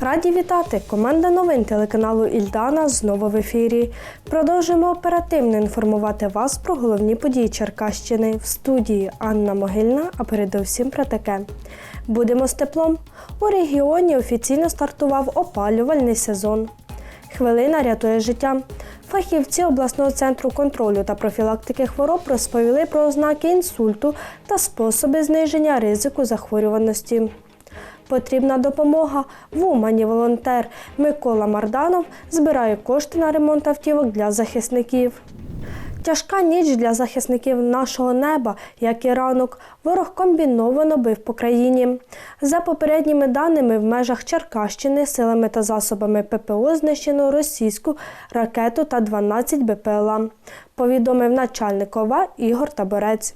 Раді вітати! Команда новин телеканалу Ільдана знову в ефірі. Продовжуємо оперативно інформувати вас про головні події Черкащини в студії Анна Могильна, а передусім про таке. Будемо з теплом. У регіоні офіційно стартував опалювальний сезон. Хвилина рятує життя. Фахівці обласного центру контролю та профілактики хвороб розповіли про ознаки інсульту та способи зниження ризику захворюваності. Потрібна допомога. В Умані волонтер Микола Марданов збирає кошти на ремонт автівок для захисників. Тяжка ніч для захисників нашого неба, як і ранок, ворог комбіновано бив по країні. За попередніми даними, в межах Черкащини силами та засобами ППО знищено російську ракету та 12 БПЛА, повідомив начальник ОВА Ігор Таборець.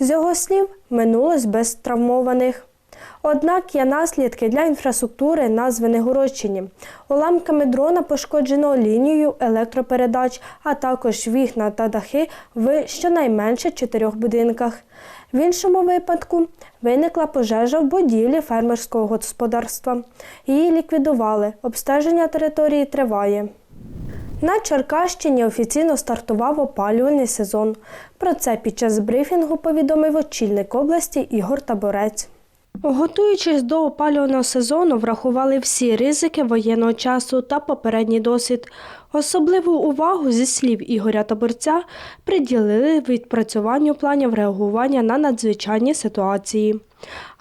З його слів, минулось без травмованих. Однак є наслідки для інфраструктури на Звенигородщині. Уламками дрона пошкоджено лінію електропередач, а також вікна та дахи в щонайменше чотирьох будинках. В іншому випадку виникла пожежа в будівлі фермерського господарства. Її ліквідували. Обстеження території триває. На Черкащині офіційно стартував опалювальний сезон. Про це під час брифінгу повідомив очільник області Ігор Таборець. Готуючись до опалювального сезону, врахували всі ризики воєнного часу та попередній досвід. Особливу увагу, зі слів Ігоря Таборця, приділили відпрацюванню планів реагування на надзвичайні ситуації,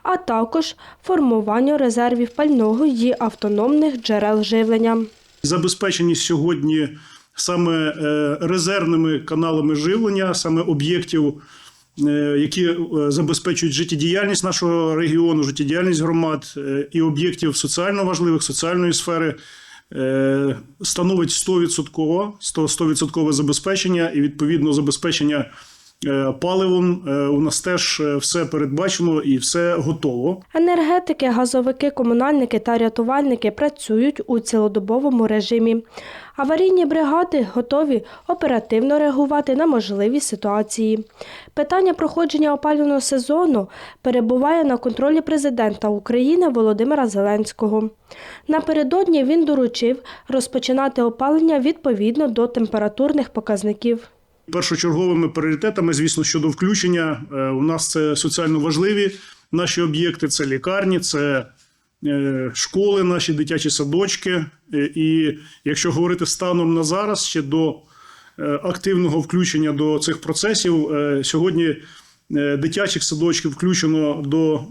а також формуванню резервів пального і автономних джерел живлення. забезпечені сьогодні саме е, резервними каналами живлення, саме об'єктів, які е, забезпечують життєдіяльність нашого регіону, життєдіяльність громад е, і об'єктів соціально важливих, соціальної сфери. е, Становить 100%, 100% забезпечення і відповідно забезпечення е, паливом. е, У нас теж е, все передбачено і все готово. Енергетики, газовики, комунальники та рятувальники працюють у цілодобовому режимі. Аварійні бригади готові оперативно реагувати на можливі ситуації. Питання проходження опалювального сезону перебуває на контролі президента України Володимира Зеленського. Напередодні він доручив розпочинати опалення відповідно до температурних показників. Першочерговими пріоритетами, звісно, щодо включення е, у нас це соціально важливі наші об'єкти, це лікарні, це е, школи, наші дитячі садочки. Е, І якщо говорити станом на зараз, ще до активного включення до цих процесів, сьогодні дитячих садочків включено до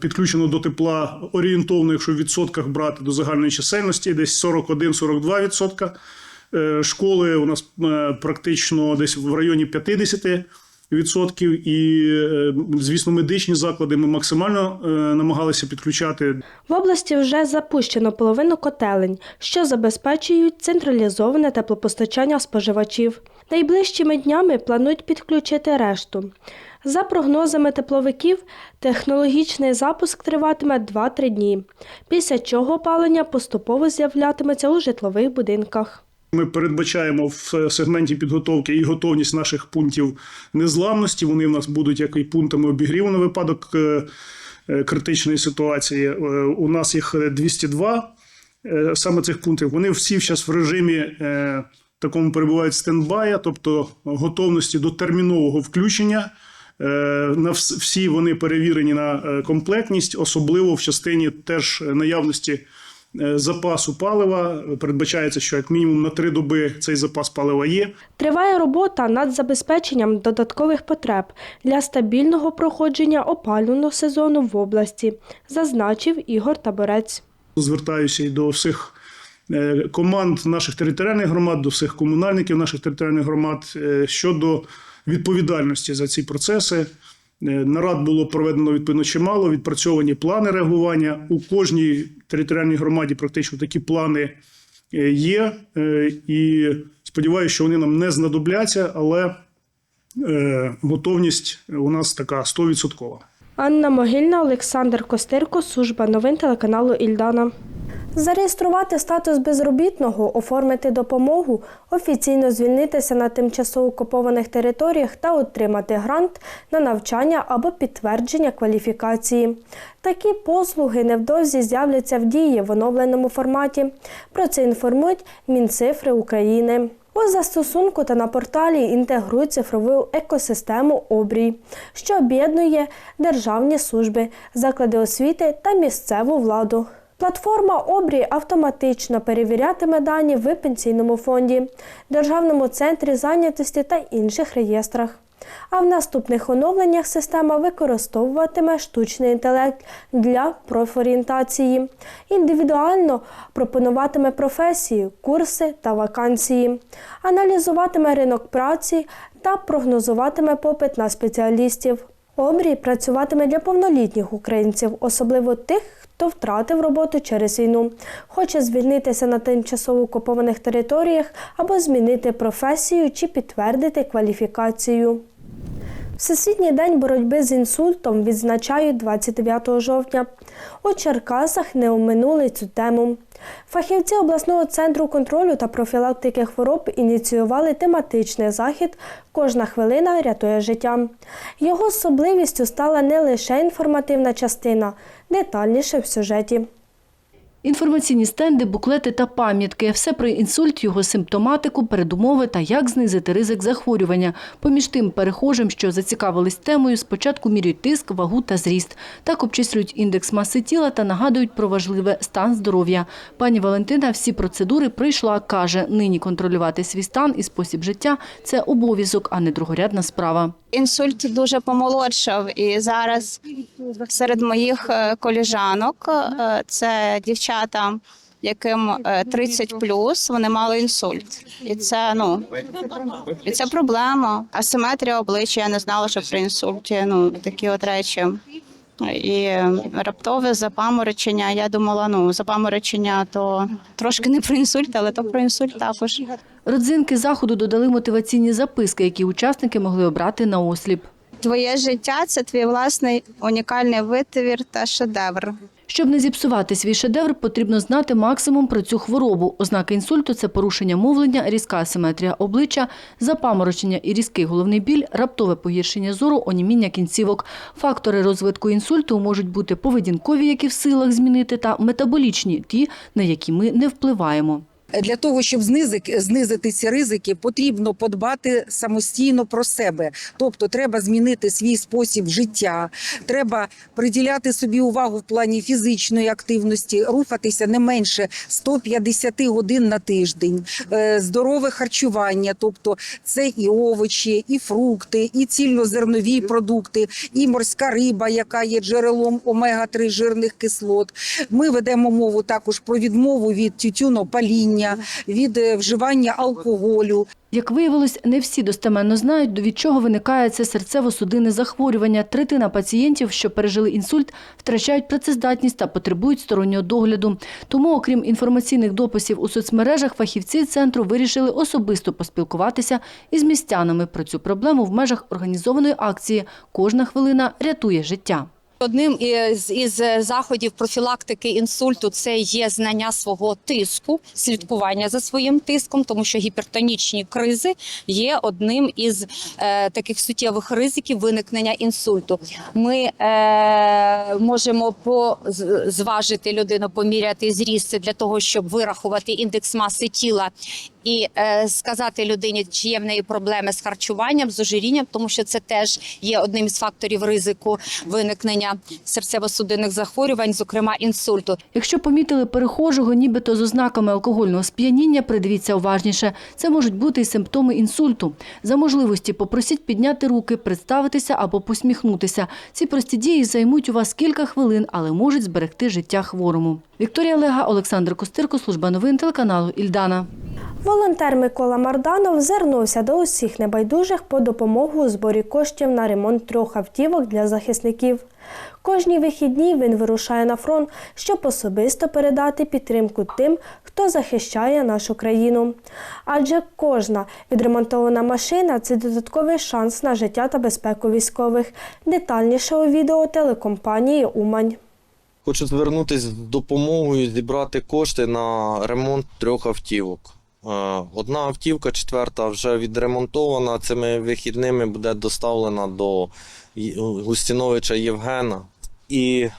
підключено до тепла орієнтовно, якщо в відсотках брати до загальної чисельності, десь 41-42 відсотка. Е, Школи у нас е, практично десь в районі 50 відсотків, і е, звісно, медичні заклади ми максимально намагалися підключати. В області вже запущено половину котелень, що забезпечують централізоване теплопостачання споживачів. Найближчими днями планують підключити решту. За прогнозами тепловиків, технологічний запуск триватиме 2-3 дні, після чого опалення поступово з'являтиметься у житлових будинках. Ми передбачаємо в сегменті підготовки і готовність наших пунктів незламності. Вони в нас будуть як і пунктами обігріву на випадок е, е, критичної ситуації. Е, У нас їх 202 е, саме цих пунктів. Вони всі зараз в режимі такому перебувають стендбая, тобто готовності до термінового включення. На всі вони перевірені на комплектність, особливо в частині теж наявності запасу палива. Передбачається, що як мінімум на три доби цей запас палива є. Триває робота над забезпеченням додаткових потреб для стабільного проходження опалювального сезону в області, зазначив Ігор Таборець. Звертаюся і до всіх е, команд наших територіальних громад, до всіх комунальників наших територіальних громад е, щодо відповідальності за ці процеси. Е, Нарад було проведено відповідно чимало, відпрацьовані плани реагування. У кожній територіальній громаді практично такі плани е, є. Е, І сподіваюся, що вони нам не знадобляться, але готовність у нас така 100%. Анна Могильна, Олександр Костирко, служба новин телеканалу Ільдана. Зареєструвати статус безробітного, оформити допомогу, офіційно звільнитися на тимчасово окупованих територіях та отримати грант на навчання або підтвердження кваліфікації. Такі послуги невдовзі з'являться в дії в оновленому форматі. Про це інформують Мінцифри України. У застосунку та на порталі інтегрують цифрову екосистему обрій, що об'єднує державні служби, заклади освіти та місцеву владу. Платформа обрій автоматично перевірятиме дані в пенсійному фонді, Державному центрі зайнятості та інших реєстрах. А в наступних оновленнях система використовуватиме штучний інтелект для профорієнтації, індивідуально пропонуватиме професії, курси та вакансії, аналізуватиме ринок праці та прогнозуватиме попит на спеціалістів. Обрій працюватиме для повнолітніх українців, особливо тих, хто втратив роботу через війну, хоче звільнитися на тимчасово окупованих територіях або змінити професію чи підтвердити кваліфікацію. Всесвітній день боротьби з інсультом відзначають 29 жовтня. У Черкасах не оминули цю тему. Фахівці обласного центру контролю та профілактики хвороб ініціювали тематичний захід Кожна хвилина рятує життя. Його особливістю стала не лише інформативна частина, детальніше в сюжеті. Інформаційні стенди, буклети та пам'ятки – все про інсульт, його симптоматику, передумови та як знизити ризик захворювання. Поміж тим перехожим, що зацікавились темою, спочатку міряють тиск, вагу та зріст. Так обчислюють індекс маси тіла та нагадують про важливе стан здоров'я. Пані Валентина всі процедури пройшла, каже, нині контролювати свій стан і спосіб життя – це обов'язок, а не другорядна справа. Інсульт дуже помолодшав, і зараз серед моїх е, коліжанок е, це дівчата, яким е, 30 плюс, вони мали інсульт, і це ну і це проблема. Асиметрія обличчя. Я не знала, що при інсульті ну такі от речі. І раптове запаморочення. Я думала, ну запаморочення то трошки не про інсульт, але то про інсульт також. Родзинки заходу додали мотиваційні записки, які учасники могли обрати на осліп. Твоє життя це твій власний унікальний витвір та шедевр. Щоб не зіпсувати свій шедевр, потрібно знати максимум про цю хворобу. Ознаки інсульту – це порушення мовлення, різка асиметрія обличчя, запаморочення і різкий головний біль, раптове погіршення зору, оніміння кінцівок. Фактори розвитку інсульту можуть бути поведінкові, які в силах змінити, та метаболічні – ті, на які ми не впливаємо. Для того щоб знизити, знизити ці ризики, потрібно подбати самостійно про себе. Тобто, треба змінити свій спосіб життя, треба приділяти собі увагу в плані фізичної активності, рухатися не менше 150 годин на тиждень, Е, здорове харчування, тобто це і овочі, і фрукти, і цільнозернові продукти, і морська риба, яка є джерелом омега-3 жирних кислот. Ми ведемо мову також про відмову від тютюнопаління, від е, вживання алкоголю. Як виявилось, не всі достеменно знають, від чого виникає це серцево-судинне захворювання. Третина пацієнтів, що пережили інсульт, втрачають працездатність та потребують стороннього догляду. Тому, окрім інформаційних дописів у соцмережах, фахівці центру вирішили особисто поспілкуватися із містянами про цю проблему в межах організованої акції «Кожна хвилина рятує життя». Одним із, із заходів профілактики інсульту це є знання свого тиску, слідкування за своїм тиском, тому що гіпертонічні кризи є одним із е, таких суттєвих ризиків виникнення інсульту. Ми е, можемо зважити людину, поміряти зріст для того, щоб вирахувати індекс маси тіла і е, сказати людині, чи є в неї проблеми з харчуванням, з ожирінням, тому що це теж є одним із факторів ризику виникнення серцево-судинних захворювань, зокрема інсульту. Якщо помітили перехожого, нібито з ознаками алкогольного сп'яніння, придивіться уважніше. Це можуть бути і симптоми інсульту. За можливості попросіть підняти руки, представитися або посміхнутися. Ці прості дії займуть у вас кілька хвилин, але можуть зберегти життя хворому. Вікторія Лега, Олександр Костирко, служба новин телеканалу Ільдана. Волонтер Микола Марданов звернувся до усіх небайдужих по допомогу у зборі коштів на ремонт трьох автівок для захисників. Кожні вихідні він вирушає на фронт, щоб особисто передати підтримку тим, хто захищає нашу країну. Адже кожна відремонтована машина це додатковий шанс на життя та безпеку військових. Детальніше у відео телекомпанії Умань. Хочу звернутися з допомогою зібрати кошти на ремонт трьох автівок. Е, Одна автівка, четверта, вже відремонтована. Цими вихідними буде доставлена до Густіновича Євгена. І е,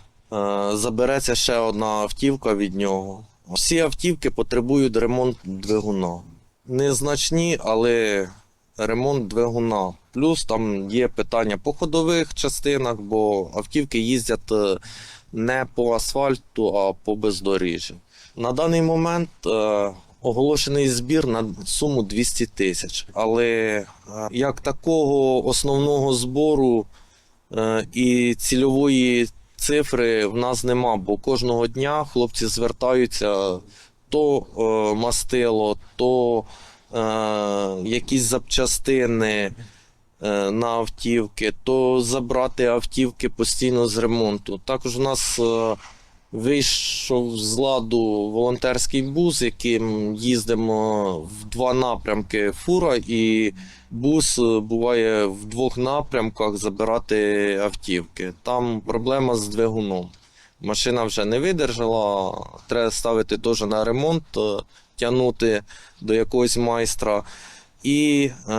забереться ще одна автівка від нього. Всі автівки потребують ремонту двигуна. Незначні, але ремонт двигуна. Плюс там є питання по ходових частинах, бо автівки їздять е, не по асфальту, а по бездоріжжю. На даний момент е, оголошений збір на суму 200 тисяч. Але е, як такого основного збору е, і цільової цифри в нас нема, бо кожного дня хлопці звертаються то е, мастило, то якісь запчастини на автівки, то забрати автівки постійно з ремонту. Також у нас вийшов з ладу волонтерський бус, яким їздимо в два напрямки фура, і бус е, буває в двох напрямках забирати автівки. Там проблема з двигуном. Машина вже не видержала, треба ставити теж на ремонт, е, тягнути до якогось майстра. І е,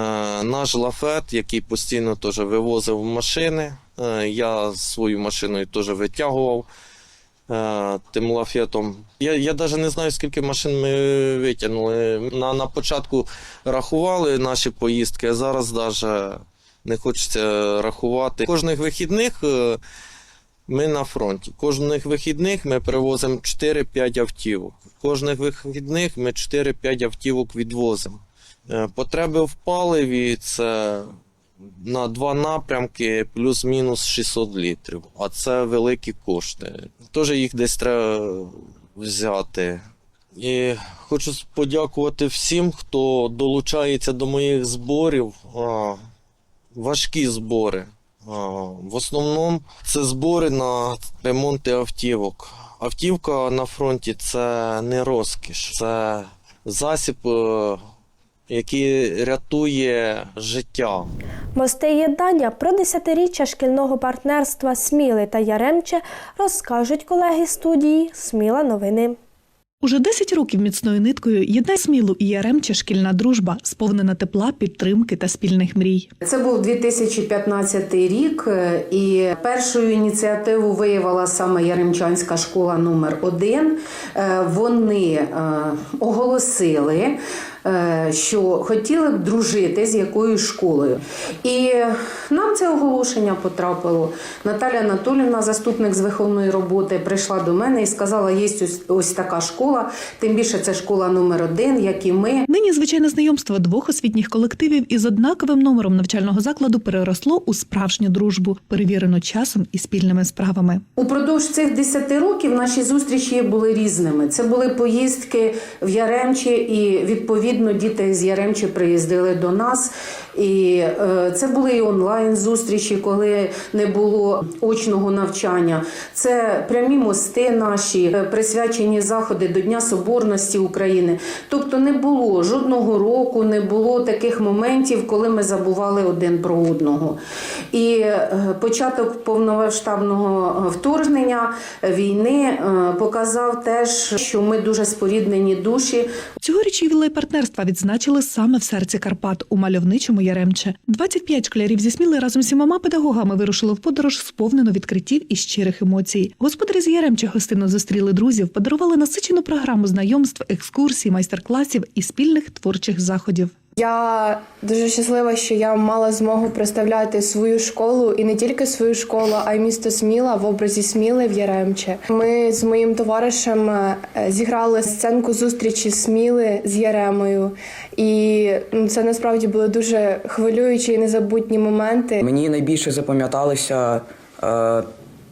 наш лафет, який постійно теж вивозив машини, е, я свою машиною теж витягував тим лафетом. Я, я навіть не знаю, скільки машин ми витягнули. На, на початку рахували наші поїздки, а зараз навіть не хочеться рахувати. Кожних вихідних е, ми на фронті. Кожних вихідних ми привозимо 4-5 автівок. Кожних вихідних ми 4-5 автівок відвозимо. Е, Потреби в паливі це на два напрямки плюс-мінус 600 літрів. А це великі кошти. Теж їх десь треба взяти. І хочу подякувати всім, хто долучається до моїх зборів. Важкі збори. В основному це збори на ремонти автівок. Автівка на фронті це не розкіш, це засіб, е, який рятує життя. Мости єднання про десятиріччя шкільного партнерства Сміли та Яремче розкажуть колеги студії Сміла новини. Уже 10 років міцною ниткою єднає Смілу і Яремче шкільна дружба, сповнена тепла, підтримки та спільних мрій. Це був 2015 рік, е, і першою ініціативу виявила саме Яремчанська школа номер 1 Вони е, оголосили, е, що хотіли б дружити з якоюсь школою. І нам це оголошення потрапило. Наталя Анатолівна, заступник з виховної роботи, прийшла до мене і сказала: є ось, ось така школа, тим більше це школа номер 1 як і ми. Нині звичайне знайомство двох освітніх колективів із однаковим номером навчального закладу переросло у справжню дружбу, перевірену часом і спільними справами. Упродовж цих 10 років наші зустрічі були різними. Це були поїздки в Яремчі, і відповідно діти з Яремчі приїздили до нас. І е, це були і онлайн зустрічі, коли не було очного навчання. Це прямі мости наші, е, присвячені заходи до Дня Соборності України. Тобто не було жодного року, не було таких моментів, коли ми забували один про одного. І е, початок повномасштабного вторгнення війни показав теж, що ми дуже споріднені душі. Цьогоріч ювілей партнерства відзначили саме в серці Карпат у мальовничому Яремче. 25 школярів зі Сміли разом з сімома педагогами вирушили в подорож, сповнену відкриттів і щирих емоцій. Господарі з Яремче гостинно зустріли друзів, подарували насичену програму знайомств, екскурсій, майстер-класів і спільних творчих заходів. Я дуже щаслива, що я мала змогу представляти свою школу і не тільки свою школу, а й місто Сміла в образі Сміли в Яремче. Ми з моїм товаришем е, зіграли сценку зустрічі Сміли з Яремою, і ну, це насправді були дуже хвилюючі і незабутні моменти. Мені найбільше запам'яталося е,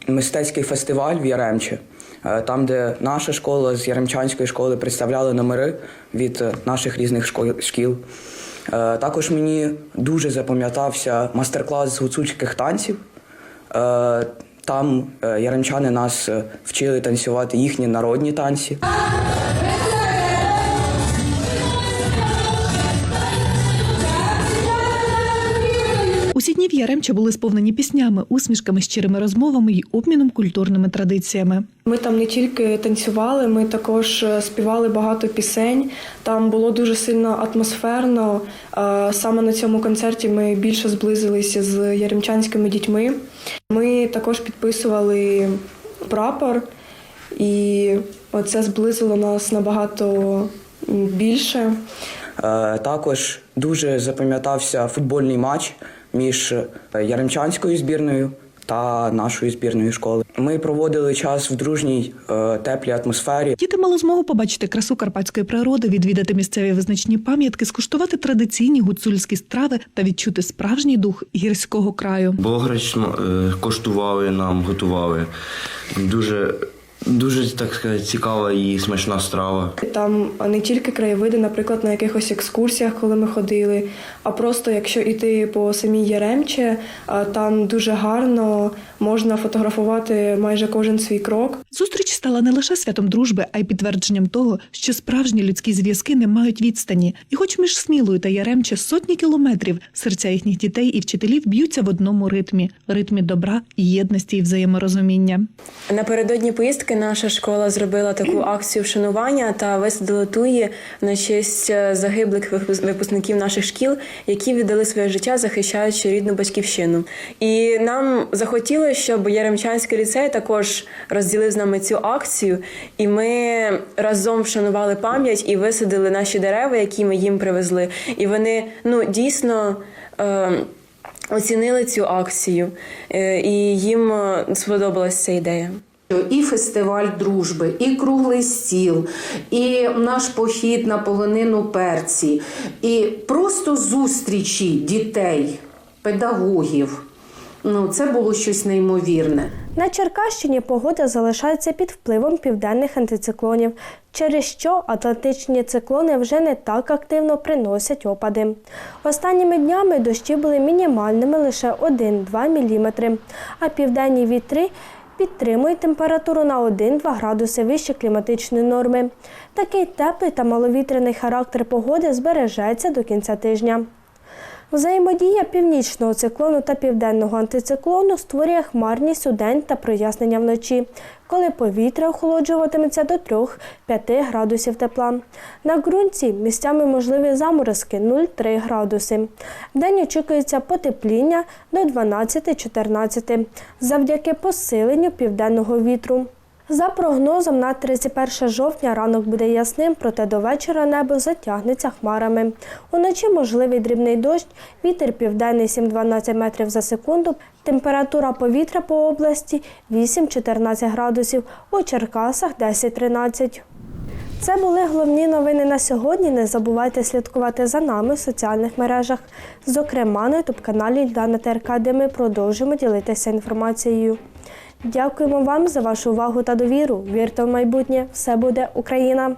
мистецький фестиваль в Яремчі, е, там, де наша школа з Яремчанської школи представляли номери від е, наших різних шкіл. Е, також мені дуже запам'ятався мастер-клас з гуцульських танців. Е, там е, яремчани нас е, вчили танцювати їхні народні танці. Яремча були сповнені піснями, усмішками, щирими розмовами й обміном культурними традиціями. Ми там не тільки танцювали, ми також е, співали багато пісень. Там було дуже сильно атмосферно. Е, Саме на цьому концерті ми більше зблизилися з яремчанськими дітьми. Ми також підписували прапор, і це зблизило нас набагато більше. Е, Також дуже запам'ятався футбольний матч між е, Яремчанською збірною та нашою збірною школи. Ми проводили час в дружній е, теплій атмосфері. Діти мали змогу побачити красу карпатської природи, відвідати місцеві визначні пам'ятки, скуштувати традиційні гуцульські страви та відчути справжній дух гірського краю. Бограч е, коштували нам, готували. Дуже, дуже так сказати, цікава і смачна страва. Там не тільки краєвиди, наприклад, на якихось екскурсіях, коли ми ходили, а просто якщо йти по самій Яремче, там дуже гарно можна фотографувати майже кожен свій крок. Зустріч стала не лише святом дружби, а й підтвердженням того, що справжні людські зв'язки не мають відстані. І хоч між Смілою та Яремче сотні кілометрів, серця їхніх дітей і вчителів б'ються в одному ритмі ритмі добра, єдності і взаєморозуміння. Напередодні поїздки наша школа зробила таку акцію вшанування та висадила туї на честь е, загиблих випускників наших шкіл, які віддали своє життя, захищаючи рідну батьківщину. І нам захотілося, щоб Яремчанський ліцей також розділив з нами цю акцію, і ми разом вшанували пам'ять і висадили наші дерева, які ми їм привезли. І вони ну дійсно. Е- Оцінили цю акцію, е, і їм е, сподобалася ця ідея. І фестиваль дружби, і круглий стіл, і наш похід на полонину перці, і просто зустрічі дітей, педагогів. Ну, це було щось неймовірне. На Черкащині погода залишається під впливом південних антициклонів, через що атлантичні циклони вже не так активно приносять опади. Останніми днями дощі були мінімальними лише 1-2 мм, а південні вітри підтримують температуру на 1-2 градуси вище кліматичної норми. Такий теплий та маловітряний характер погоди збережеться до кінця тижня. Взаємодія північного циклону та південного антициклону створює хмарність у день та прояснення вночі, коли повітря охолоджуватиметься до 3-5 градусів тепла. На ґрунті місцями можливі заморозки 0,3 градуси. Вдень очікується потепління до 12-14 завдяки посиленню південного вітру. За прогнозом, на 31 жовтня ранок буде ясним, проте до вечора небо затягнеться хмарами. Уночі можливий дрібний дощ, вітер південний 7-12 метрів за секунду, температура повітря по області 8-14 градусів, у Черкасах 10-13. Це були головні новини на сьогодні. Не забувайте слідкувати за нами в соціальних мережах, зокрема на ютуб-каналі Ільдана ТРК, де ми продовжимо ділитися інформацією. Дякуємо вам за вашу увагу та довіру. Вірте в майбутнє, все буде Україна!